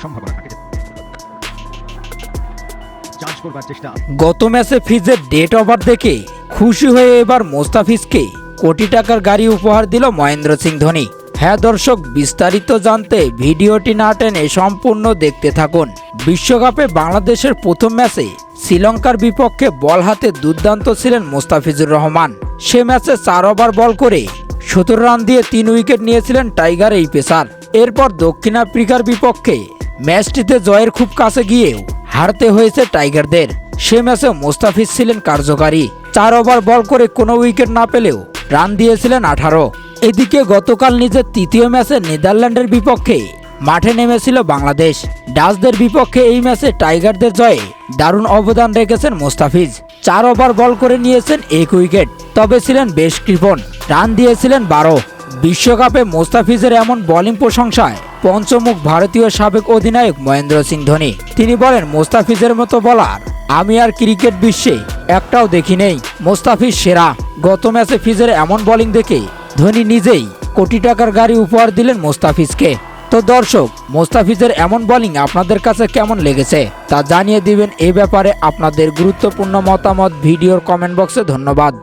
সম্ভাবনা থাকে গত ম্যাচে ফিজের ডেট ওভার দেখে খুশি হয়ে এবার মোস্তাফিজকে কোটি টাকার গাড়ি উপহার দিল মহেন্দ্র সিং ধোনি। হ্যাঁ দর্শক, বিস্তারিত জানতে ভিডিওটি না টেনে সম্পূর্ণ দেখতে থাকুন। বিশ্বকাপে বাংলাদেশের প্রথম ম্যাচে শ্রীলঙ্কার বিপক্ষে বল হাতে দুর্দান্ত ছিলেন মোস্তাফিজুর রহমান। সে ম্যাচে চার ওভার বল করে সতেরো রান দিয়ে তিন উইকেট নিয়েছিলেন টাইগার এই পেসার। এরপর দক্ষিণ আফ্রিকার বিপক্ষে ম্যাচটিতে জয়ের খুব কাছে গিয়েও হারতে হয়েছে টাইগারদের। সে ম্যাচে মোস্তাফিজ ছিলেন কার্যকারী। চার ওভার বল করে কোনো উইকেট না পেলেও রান দিয়েছিলেন আঠারো। এদিকে গতকাল নিজের তৃতীয় ম্যাচে নেদারল্যান্ডের বিপক্ষে মাঠে নেমেছিল বাংলাদেশ। ডাচদের বিপক্ষে এই ম্যাচে টাইগারদের জয়ে দারুণ অবদান রেখেছেন মোস্তাফিজ। চার ওভার বল করে নিয়েছেন এক উইকেট, তবে ছিলেন বেশ কৃপণ। রান দিয়েছিলেন বারো। বিশ্বকাপে মোস্তাফিজের এমন বোলিং প্রশংসায় পঞ্চমুখ ভারতীয় সাবেক অধিনায়ক মহেন্দ্র সিং ধোনি। তিনি বলেন, মোস্তাফিজের মতো বলার আমি আর ক্রিকেট বিশ্বে একটাও দেখি নেই। মোস্তাফিজ সেরা। গত ম্যাচে ফিজের এমন বোলিং দেখে ধোনি নিজেই কোটি টাকার গাড়ি উপহার দিলেন মোস্তাফিজকে। তো দর্শক, মোস্তাফিজের এমন বোলিং আপনাদের কাছে কেমন লেগেছে তা জানিয়ে দিবেন এ ব্যাপারে আপনাদের গুরুত্বপূর্ণ মতামত ভিডিওর কমেন্ট বক্সে। ধন্যবাদ।